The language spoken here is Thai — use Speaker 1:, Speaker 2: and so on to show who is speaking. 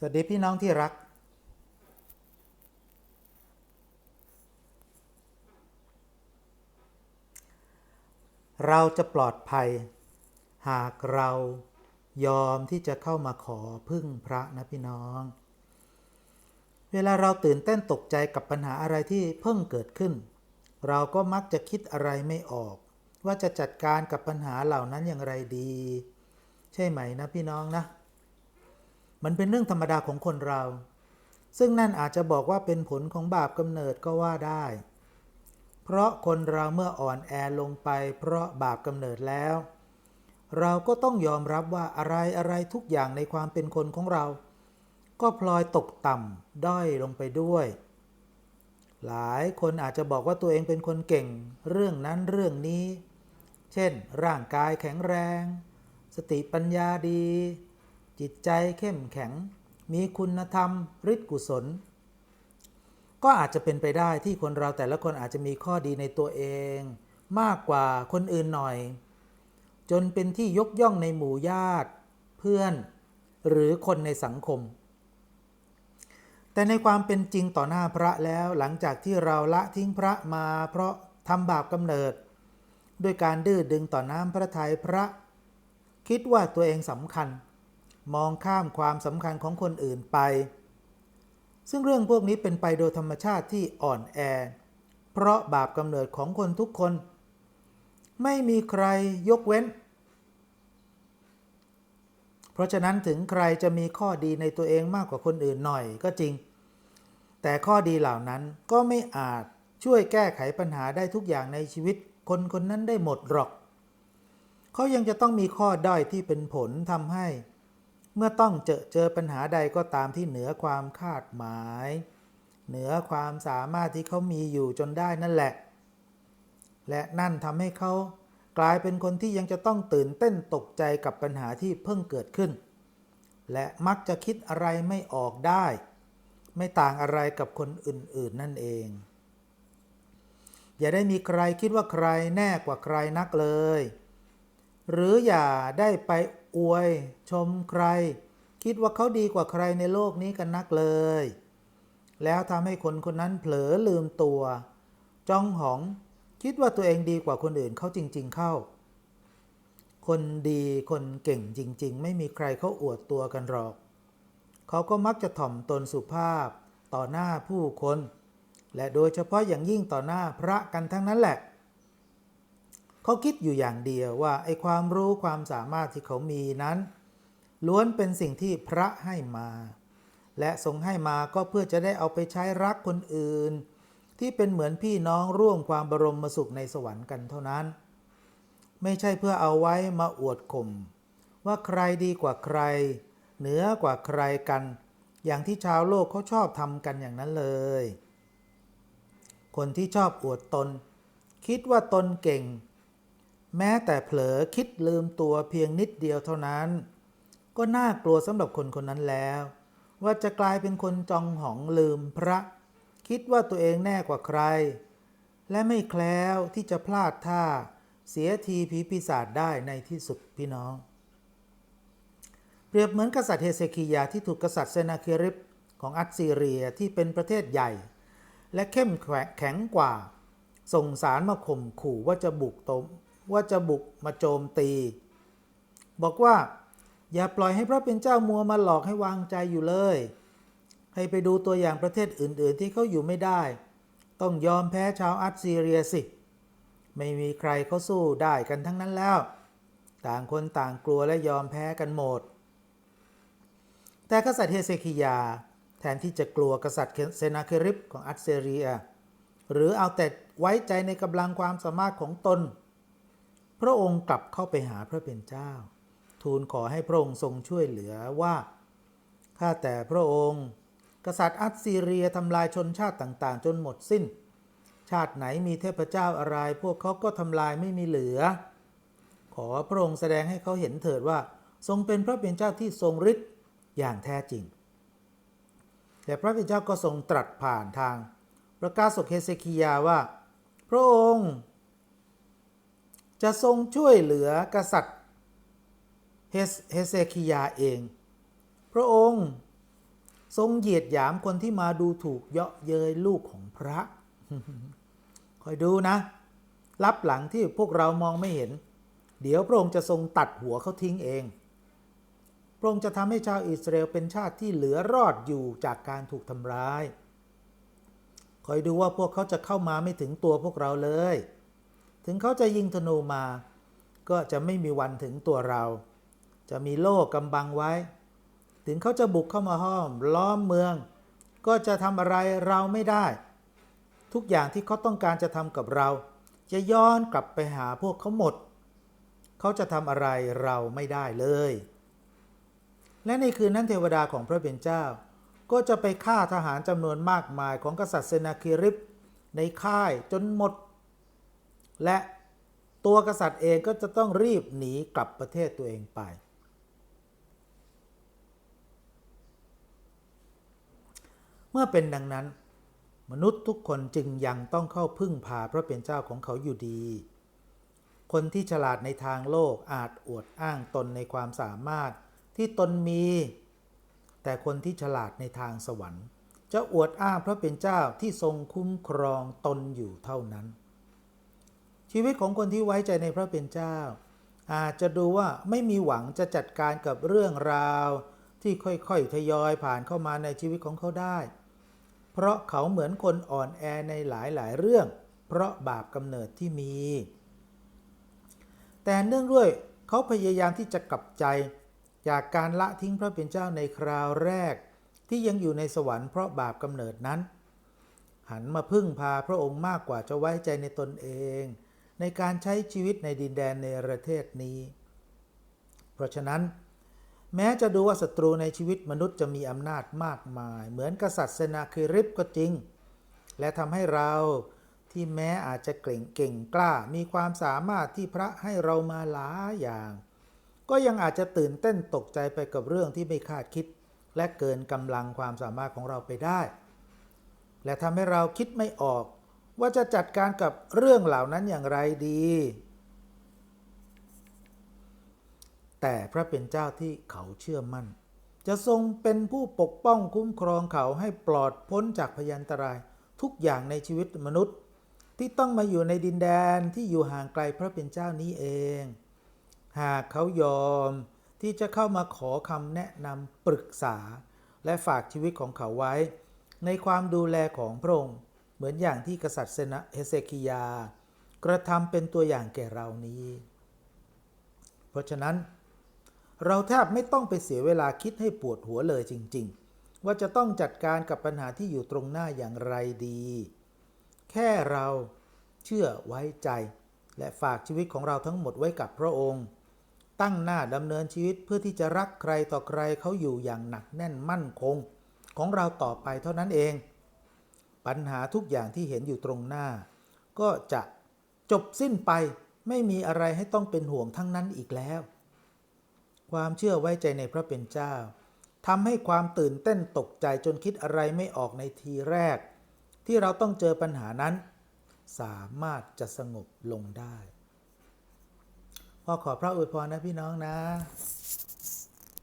Speaker 1: สวัสดีพี่น้องที่รัก เราจะปลอดภัย หากเรายอมที่จะเข้ามาขอพึ่งพระนะพี่น้อง เวลาเราตื่นเต้นตกใจกับปัญหาอะไรที่เพิ่งเกิดขึ้น เราก็มักจะคิดอะไรไม่ออก ว่าจะจัดการกับปัญหาเหล่านั้นอย่างไรดี ใช่ไหมนะพี่น้องนะ มันเป็นเรื่องธรรมดาของคนเรา ซึ่งนั่นอาจจะบอกว่าเป็นผลของบาปกำเนิดก็ว่าได้ เพราะคนเราเมื่ออ่อนแอลงไปเพราะบาปกำเนิดแล้ว เราก็ต้องยอมรับว่าอะไรอะไรทุกอย่างในความเป็นคนของเรา ก็พลอยตกต่ำด้อยลงไปด้วย หลายคนอาจจะบอกว่าตัวเองเป็นคนเก่ง เรื่องนั้นเรื่องนี้ เช่น ร่างกายแข็งแรง สติปัญญาดี จิตใจเข้มแข็ง มีคุณธรรมฤทธิกุศล ก็อาจจะเป็นไปได้ที่คนเราแต่ละคนอาจจะมีข้อดีในตัวเอง มากกว่าคนอื่นหน่อย จนเป็นที่ยกย่องในหมู่ญาติ เพื่อน หรือคนในสังคม แต่ในความเป็นจริงต่อหน้าพระแล้วหลังจากที่เราละทิ้งพระมา เพราะทำบาปกำเนิด ด้วยการดื้อดึงต่อน้ำพระทัยพระ คิดว่าตัวเองสำคัญ มองข้ามความสำคัญของคนอื่นไป ซึ่งเรื่องพวกนี้เป็นไปโดยธรรมชาติที่อ่อนแอ เพราะบาปกำเนิดของคนทุกคน ไม่มีใครยกเว้น เพราะฉะนั้นถึงใครจะมีข้อดีในตัวเองมากกว่าคนอื่นหน่อยก็จริง แต่ข้อดีเหล่านั้นก็ไม่อาจช่วยแก้ไขปัญหาได้ทุกอย่างในชีวิต คนคนนั้นได้หมดหรอก เขายังจะต้องมีข้อด้อยที่เป็นผลทำให้ เมื่อต้องเจอเจอปัญหาใดก็ตามที่เหนือความคาดหมาย เหนือความสามารถที่เขามีอยู่จนได้นั่นแหละ และนั่นทำให้เขากลายเป็นคนที่ยังจะต้องตื่นเต้นตกใจกับปัญหาที่เพิ่งเกิดขึ้น และมักจะคิดอะไรไม่ออกได้ ไม่ต่างอะไรกับคนอื่นๆนั่นเอง อย่าได้มีใครคิดว่าใครแน่กว่าใครนักเลย หรืออย่าได้ไป อวย ชมใคร คิดว่าเขาดีกว่าใครในโลกนี้กันนักเลย แล้วทำให้คนคนนั้นเผลอลืมตัว จ้องหอง คิดว่าตัวเองดีกว่าคนอื่นเขาจริง ๆ เข้า คนดีคนเก่งจริง ๆ ไม่มีใครเขาอวดตัวกันหรอก เขาก็มักจะถ่อมตนสุภาพ ต่อหน้าผู้คน และโดยเฉพาะอย่างยิ่งต่อหน้าพระกันทั้งนั้นแหละ เขาคิดอยู่อย่างเดียวว่าไอ้ความรู้ความสามารถที่เขามีนั้น ล้วนเป็นสิ่งที่พระให้มา และทรงให้มาก็เพื่อจะได้เอาไปใช้รักคนอื่น ที่เป็นเหมือนพี่น้องร่วมความบรมสุขในสวรรค์กันเท่านั้น ไม่ใช่เพื่อเอาไว้มาอวดข่มว่าใครดีกว่าใคร เหนือกว่าใครกัน อย่างที่ชาวโลกเขาชอบทำกันอย่างนั้นเลย คนที่ชอบอวดตน คิดว่าตนเก่ง แม้แต่เผลอคิดลืมตัวเพียงนิดเดียวเท่านั้น ก็น่ากลัวสำหรับคนคนนั้นแล้ว ว่าจะกลายเป็นคนจองหองลืมพระ คิดว่าตัวเองแน่กว่าใคร และไม่แคล้วที่จะพลาดท่า เสียทีผีปีศาจได้ในที่สุดพี่น้อง เปรียบเหมือนกษัตริย์เฮเซคียาที่ถูกกษัตริย์เซนาเคริปของอัสซีเรียที่เป็นประเทศใหญ่ และเข้มแข็งกว่า ส่งสารมาข่มขู่ว่าจะบุกตม ว่าจะบุกมาโจมตี บอกว่า อย่าปล่อยให้พระเป็นเจ้ามัวมาหลอกให้วางใจอยู่เลย ให้ไปดูตัวอย่างประเทศอื่น ๆ ที่เขาอยู่ไม่ได้ ต้องยอมแพ้ชาวอัสซีเรียสิ ไม่มีใครเขาสู้ได้กันทั้งนั้นแล้ว ต่างคนต่างกลัวและยอมแพ้กันหมด แต่กษัตริย์เฮเซคิยาแทนที่จะกลัวกษัตริย์เซนาเคริปของอัสซีเรีย หรือเอาแต่ไว้ใจในกำลังความสามารถของตน พระองค์กลับเข้าไปหาพระเป็นเจ้า ทูลขอให้พระองค์ทรงช่วยเหลือว่า ข้าแต่พระองค์ กษัตริย์อัสซีเรียทำลายชนชาติต่างๆ จนหมดสิ้น ชาติไหนมีเทพเจ้าอะไร พวกเขาก็ทำลายไม่มีเหลือ ขอพระองค์แสดงให้เขาเห็นเถิดว่า ทรงเป็นพระเป็นเจ้าที่ทรงฤทธิ์อย่างแท้จริง แต่พระเป็นเจ้าก็ทรงตรัสผ่านทางประกาศสกเฮเซคียาว่า พระองค์ จะทรงช่วยเหลือกษัตริย์เฮเซคียาเอง พระองค์ทรงเหยียดหยามคนที่มาดูถูกเยาะเย้ยลูกของพระ คอยดูนะ รับหลังที่พวกเรามองไม่เห็น เดี๋ยวพระองค์จะทรงตัดหัวเขาทิ้งเอง พระองค์จะทำให้ชาวอิสราเอลเป็นชาติที่เหลือรอดอยู่จากการถูกทำร้าย คอยดูว่าพวกเขาจะเข้ามาไม่ถึงตัวพวกเราเลย ถึงเขาจะยิงธนูมา ก็จะไม่มีวันถึงตัวเรา จะมีโล่กำบังไว้ ถึงเขาจะบุกเข้ามาห้อม ล้อมเมือง ก็จะทำอะไรเราไม่ได้ ทุกอย่างที่เขาต้องการจะทำกับเรา จะย้อนกลับไปหาพวกเขาหมด เขาจะทำอะไรเราไม่ได้เลย และในคืนนั้นเทวดาของพระเป็นเจ้า ก็จะไปฆ่าทหารจำนวนมากมายของกษัตริย์เซนาคิริบในค่ายจนหมด และตัวกษัตริย์เองก็จะต้องรีบหนีกลับประเทศตัวเองไป เมื่อเป็นดังนั้น มนุษย์ทุกคนจึงยังต้องเข้าพึ่งพาพระเป็นเจ้าของเขาอยู่ดี คนที่ฉลาดในทางโลกอาจอวดอ้างตนในความสามารถที่ตนมี แต่คนที่ฉลาดในทางสวรรค์ จะอวดอ้างพระเป็นเจ้าที่ทรงคุ้มครองตนอยู่เท่านั้น ชีวิตของคนที่ไว้ใจในพระเป็นเจ้า อาจจะดูว่าไม่มีหวังจะจัดการกับเรื่องราว ที่ค่อยๆทยอยผ่านเข้ามาในชีวิตของเขาได้ เพราะเขาเหมือนคนอ่อนแอในหลายๆเรื่อง เพราะบาปกำเนิดที่มี แต่เนื่องด้วยเขาพยายามที่จะกลับใจจากการละทิ้งพระเป็นเจ้าในคราวแรก ที่ยังอยู่ในสวรรค์เพราะบาปกำเนิดนั้น หันมาพึ่งพาพระองค์มากกว่าจะไว้ใจในตนเอง ในการใช้ชีวิตในดินแดนในประเทศนี้ เพราะฉะนั้น แม้จะดูว่าศัตรูในชีวิตมนุษย์จะมีอำนาจมากมาย เหมือนกษัตริย์เซนาคิริบก็จริง และทำให้เราที่แม้อาจจะเก่งเก่งกล้ามีความสามารถที่พระให้เรามาหลายอย่าง ก็ยังอาจจะตื่นเต้นตกใจไปกับเรื่องที่ไม่คาดคิด และเกินกำลังความสามารถของเราไปได้ และทำให้เราคิดไม่ออก ว่าจะจัดการกับเรื่องเหล่านั้นอย่างไรดี แต่พระเป็นเจ้าที่เขาเชื่อมั่น จะทรงเป็นผู้ปกป้องคุ้มครองเขาให้ปลอดพ้นจากพยันตรายทุกอย่างในชีวิตมนุษย์ ที่ต้องมาอยู่ในดินแดนที่อยู่ห่างไกลพระเป็นเจ้านี้เอง หากเขายอมที่จะเข้ามาขอคำแนะนำปรึกษา และฝากชีวิตของเขาไว้ ในความดูแลของพระองค์ เหมือนอย่างที่กษัตริย์เซนะเฮเซคิยา กระทำเป็นตัวอย่างแก่เรานี้ เพราะฉะนั้น เราแทบไม่ต้องไปเสียเวลาคิดให้ปวดหัวเลยจริง ๆ ว่าจะต้องจัดการกับปัญหาที่อยู่ตรงหน้าอย่างไรดี แค่เราเชื่อไว้ใจ และฝากชีวิตของเราทั้งหมดไว้กับพระองค์ ตั้งหน้าดำเนินชีวิตเพื่อที่จะรักใครต่อใครเขาอยู่อย่างหนักแน่นมั่นคง ของเราต่อไปเท่านั้นเอง ปัญหาทุกอย่างที่เห็นอยู่ตรงหน้า ก็จะจบสิ้นไปไม่มีอะไรให้ต้องเป็นห่วงทั้งนั้นอีกแล้ว ความเชื่อไว้ใจในพระเป็นเจ้าทำให้ความตื่นเต้นตกใจจนคิดอะไรไม่ออกในทีแรก ที่เราต้องเจอปัญหานั้น สามารถจะสงบลงได้พ่อขอพระอวยพรนะพี่น้องนะ